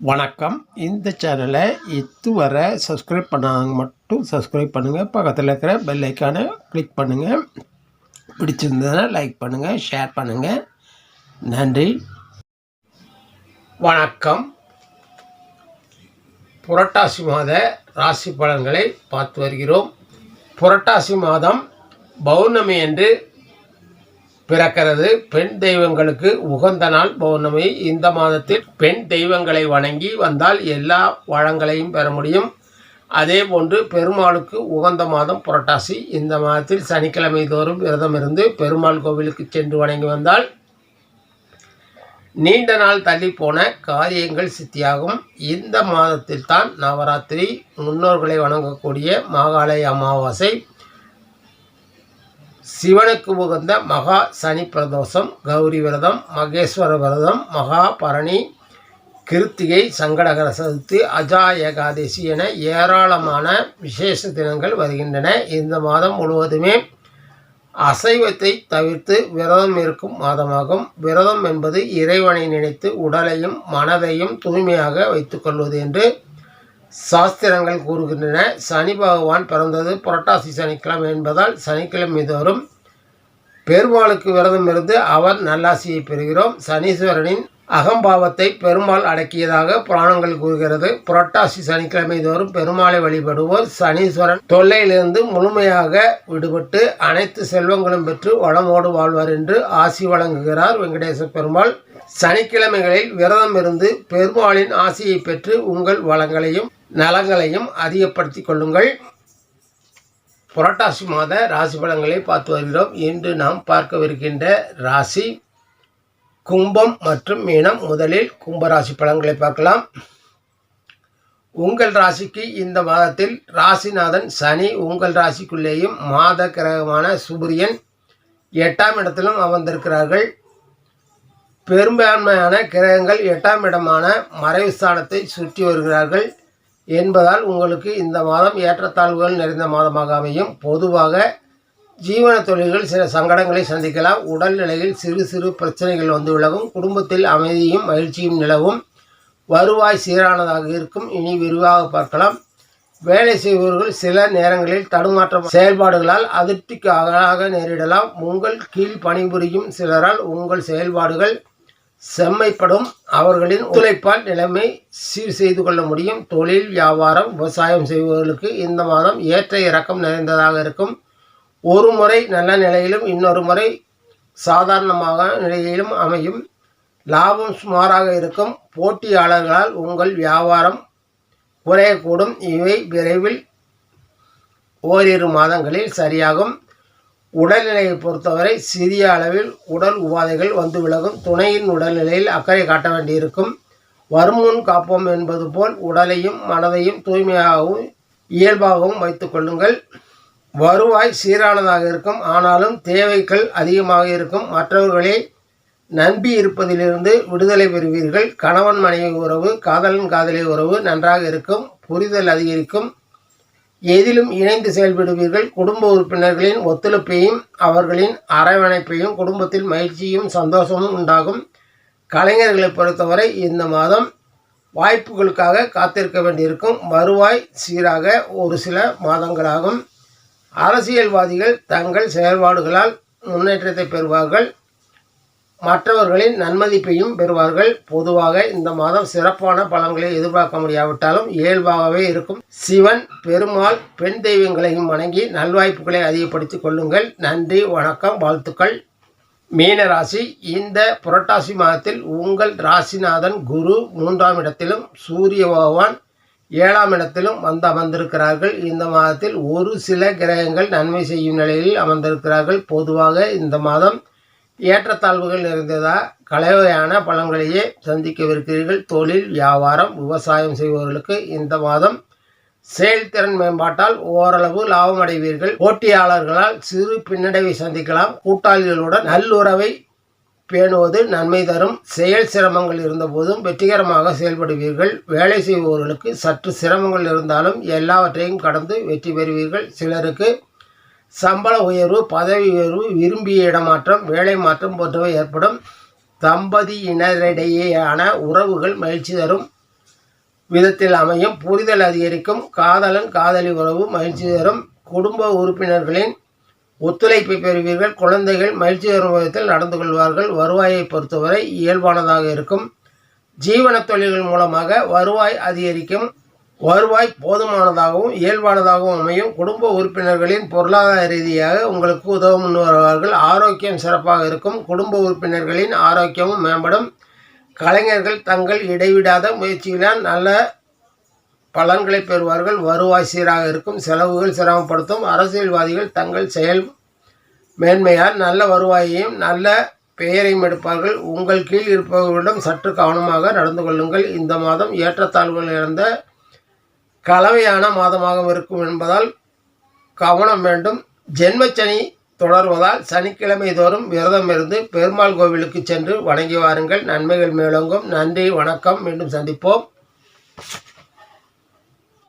வணக்கம். இந்த சேனலை இதுவரை சப்ஸ்கிரைப் பண்ணாங்க மட்டும் சப்ஸ்கிரைப் பண்ணுங்கள் பக்கத்தில் இருக்கிற பெல் ஐக்கானை கிளிக் பண்ணுங்கள் பிடிச்சிருந்ததுன்னா லைக் பண்ணுங்கள் ஷேர் பண்ணுங்கள் நன்றி. வணக்கம். புரட்டாசி மாத ராசி பலன்களை பார்த்து வருகிறோம். புரட்டாசி மாதம் பௌர்ணமி என்று பிறக்கிறது. பெண் தெய்வங்களுக்கு உகந்த நாள் பௌர்ணமி. இந்த மாதத்தில் பெண் தெய்வங்களை வணங்கி வந்தால் எல்லா வளங்களையும் பெற முடியும். அதே போன்று பெருமாளுக்கு உகந்த மாதம் புரட்டாசி. இந்த மாதத்தில் சனிக்கிழமை தோறும் விரதம் இருந்து பெருமாள் கோவிலுக்கு சென்று வணங்கி வந்தால் நீண்ட நாள் தள்ளி போன காரியங்கள் சித்தியாகும். இந்த மாதத்தில் தான் நவராத்திரி. முன்னோர்களை வணங்கக்கூடிய மாகாளய அமாவாசை. சிவனுக்கு உகந்த மகா சனி பிரதோஷம் கௌரி விரதம் மகேஸ்வர விரதம் மகாபரணி கிருத்திகை சங்கடகர சதுர்த்தி அஜா ஏகாதசி என ஏராளமான விசேஷ தினங்கள் வருகின்றன. இந்த மாதம் முழுவதுமே அசைவத்தை தவிர்த்து விரதம் இருக்கும் மாதமாகும். விரதம் என்பது இறைவனை நினைத்து உடலையும் மனதையும் தூய்மையாக வைத்துக்கொள்வது என்று சாஸ்திரங்கள் கூறுகின்றன. சனி பகவான் பிறந்தது புரட்டாசி சனிக்கிழமை என்பதால் சனிக்கிழமை தோறும் பெருமாளுக்கு விரதம் இருந்து அவர் நல்லாசியை பெறுகிறோம். சனீஸ்வரனின் அகம்பாவத்தை பெருமாள் அடக்கியதாக புராணங்கள் கூறுகிறது. புரட்டாசி சனிக்கிழமை தோறும் பெருமாளை வழிபடுவோர் சனீஸ்வரன். தொல்லையிலிருந்து முழுமையாக விடுபட்டு அனைத்து செல்வங்களும் பெற்று வளமோடு வாழ்வார் என்று ஆசி வழங்குகிறார் வெங்கடேச பெருமாள். சனிக்கிழமைகளில் விரதம் இருந்து பெருமாளின் ஆசியை பெற்று உங்கள் வளங்களையும் நலங்களையும் அதிகப்படுத்திக் கொள்ளுங்கள். புரட்டாசி மாத ராசி பலன்களை பார்த்து வருகிறோம். இன்று நாம் பார்க்கவிருக்கின்ற ராசி கும்பம் மற்றும் மீனம். முதலில் கும்பராசி பலன்களை பார்க்கலாம். உங்கள் ராசிக்கு இந்த மாதத்தில் ராசிநாதன் சனி உங்கள் ராசிக்குள்ளேயும் மாத கிரகமான சூரியன் எட்டாம் இடத்திலும் அமர்ந்திருக்கிறார்கள். பெரும்பான்மையான கிரகங்கள் எட்டாம் இடமான மறைவு ஸ்தானத்தை சுற்றி வருகிறார்கள். என்பதால் உங்களுக்கு இந்த மாதம் ஏற்றத்தாழ்வுகள் நிறைந்த மாதமாக அமையும். பொதுவாக ஜீவன தொழில்கள் சில சங்கடங்களை சந்திக்கலாம். உடல்நிலையில் சிறு சிறு பிரச்சனைகள் வந்து விலகும். குடும்பத்தில் அமைதியும் மகிழ்ச்சியும் நிலவும். வருவாய் சீரானதாக இருக்கும். இனி விரிவாக பார்க்கலாம். வேலை செய்பவர்கள் சில நேரங்களில் தடுமாற்ற செயல்பாடுகளால் அதிருப்திக்கு ஆளாக நேரிடலாம். உங்கள் கீழ் பணிபுரியும் சிலரால் உங்கள் செயல்பாடுகள் செம்மைப்படும். அவர்களின் உழைப்பால் நிலைமை சீர் செய்து கொள்ள முடியும். தொழில் வியாபாரம் விவசாயம் செய்பவர்களுக்கு இந்த மாதம் ஏற்ற இறக்கம் நிறைந்ததாக இருக்கும். ஒரு முறை நல்ல நிலையிலும் இன்னொரு முறை சாதாரணமாக நிலையிலும் அமையும். லாபம் சுமாராக இருக்கும். போட்டியாளர்களால் உங்கள் வியாபாரம் குறையக்கூடும். இவை விரைவில் ஓரிரு மாதங்களில் சரியாகும். உடல்நிலையை பொறுத்தவரை சிறிய அளவில் உடல் உபாதைகள் வந்து விலகும். துணையின் உடல்நிலையில் அக்கறை காட்ட வேண்டியிருக்கும். வருமுன் காப்போம் என்பது போல் உடலையும் மனதையும் தூய்மையாகவும் இயல்பாகவும் வைத்துக் கொள்ளுங்கள். வருவாய் சீரானதாக இருக்கும். ஆனாலும் தேவைகள் அதிகமாக இருக்கும். மற்றவர்களே நம்பி இருப்பதிலிருந்து விடுதலை பெறுவீர்கள். கணவன் மனைவி உறவு காதலன் காதலி உறவு நன்றாக இருக்கும். புரிதல் அதிகரிக்கும். எதிலும் இணைந்து செயல்படுவீர்கள். குடும்ப உறுப்பினர்களின் ஒத்துழைப்பையும் அவர்களின் அரவணைப்பையும் குடும்பத்தில் மகிழ்ச்சியும் சந்தோஷமும் உண்டாகும். கலைஞர்களை பொறுத்தவரை இந்த மாதம் வாய்ப்புகளுக்காக காத்திருக்க வேண்டியிருக்கும். வருவாய் சீராக ஒரு சில மாதங்களாகும். அரசியல்வாதிகள் தங்கள் செயல்பாடுகளால் முன்னேற்றத்தை பெறுவார்கள். மற்றவர்களின் நன்மதிப்பையும் பெறுவார்கள். பொதுவாக இந்த மாதம் சிறப்பான பலன்களை எதிர்பார்க்க முடியாவிட்டாலும் இயல்பாகவே இருக்கும். சிவன் பெருமாள் பெண் தெய்வங்களையும் வணங்கி நல்வாய்ப்புகளை அதிகப்படுத்திக் கொள்ளுங்கள். நன்றி வணக்கம் வாழ்த்துக்கள். மீன ராசி இந்த புரட்டாசி மாதத்தில் உங்கள் ராசிநாதன் குரு மூன்றாம் இடத்திலும் சூரிய பகவான் ஏழாம் இடத்திலும் வந்து அமர்ந்திருக்கிறார்கள். இந்த மாதத்தில் ஒரு சில கிரகங்கள் நன்மை செய்யும் நிலையில் அமர்ந்திருக்கிறார்கள். பொதுவாக இந்த மாதம் ஏற்றத்தாழ்வுகள் நிறைந்ததா? கலவையான பழங்களையே சந்திக்கவிருக்கிறீர்கள். தொழில் வியாபாரம் விவசாயம் செய்பவர்களுக்கு இந்த மாதம் செயல்திறன் மேம்பாட்டால் ஓரளவு லாபம் அடைவீர்கள் போட்டியாளர்களால் சிறு பின்னடைவை சந்திக்கலாம். கூட்டாளிகளுடன் நல்லுறவை பேணுவது நன்மை தரும். செயல் சிரமங்கள் இருந்தபோதும் வெற்றிகரமாக செயல்படுவீர்கள். வேலை செய்பவர்களுக்கு சற்று சிரமங்கள் இருந்தாலும் எல்லாவற்றையும் கடந்து வெற்றி பெறுவீர்கள். சிலருக்கு சம்பள உயர்வு பதவி உயர்வு விரும்பிய இடமாற்றம் வேலை மாற்றம் போன்றவை ஏற்படும். தம்பதியினரிடையேயான உறவுகள் மகிழ்ச்சி தரும். விதத்தில் அமையும். புரிதல் அதிகரிக்கும். காதலன் காதலி உறவு மகிழ்ச்சி தரும். குடும்ப உறுப்பினர்களின் ஒத்துழைப்பை பெறுவீர்கள். குழந்தைகள் மகிழ்ச்சி தரும் விதத்தில் நடந்து கொள்வார்கள். வருவாயை பொறுத்தவரை இயல்பானதாக இருக்கும். ஜீவன தொழில்கள் மூலமாக வருவாய் அதிகரிக்கும். வருவாய் போதுமானதாகவும் இயல்பானதாகவும் அமையும். குடும்ப உறுப்பினர்களின் பொருளாதார ரீதியாக உங்களுக்கு உதவ முன்வருவார்கள். ஆரோக்கியம் சிறப்பாக இருக்கும். குடும்ப உறுப்பினர்களின் ஆரோக்கியமும் மேம்படும். கலைஞர்கள் தங்கள் இடைவிடாத முயற்சிகளால் நல்ல பலன்களை பெறுவார்கள். வருவாய் சீராக இருக்கும். செலவுகள் சிரமப்படுத்தும். அரசியல்வாதிகள் தங்கள் செயல் மேன்மையால் நல்ல வருவாயையும் நல்ல பெயரையும் எடுப்பார்கள். உங்கள் கீழ் இருப்பவர்களிடம் சற்று கவனமாக நடந்து கொள்ளுங்கள். இந்த மாதம் ஏற்றத்தாழ்வுகள் இழந்த கலவையான மாதமாக இருக்கும் என்பதால் கவனம் வேண்டும். ஜென்மச்சனி தொடர்வதால் சனிக்கிழமை தோறும் விரதம் இருந்து பெருமாள் கோவிலுக்கு சென்று வணங்கி வாருங்கள். நன்மைகள் மேலோங்கும். நன்றி வணக்கம். மீண்டும் சந்திப்போம்.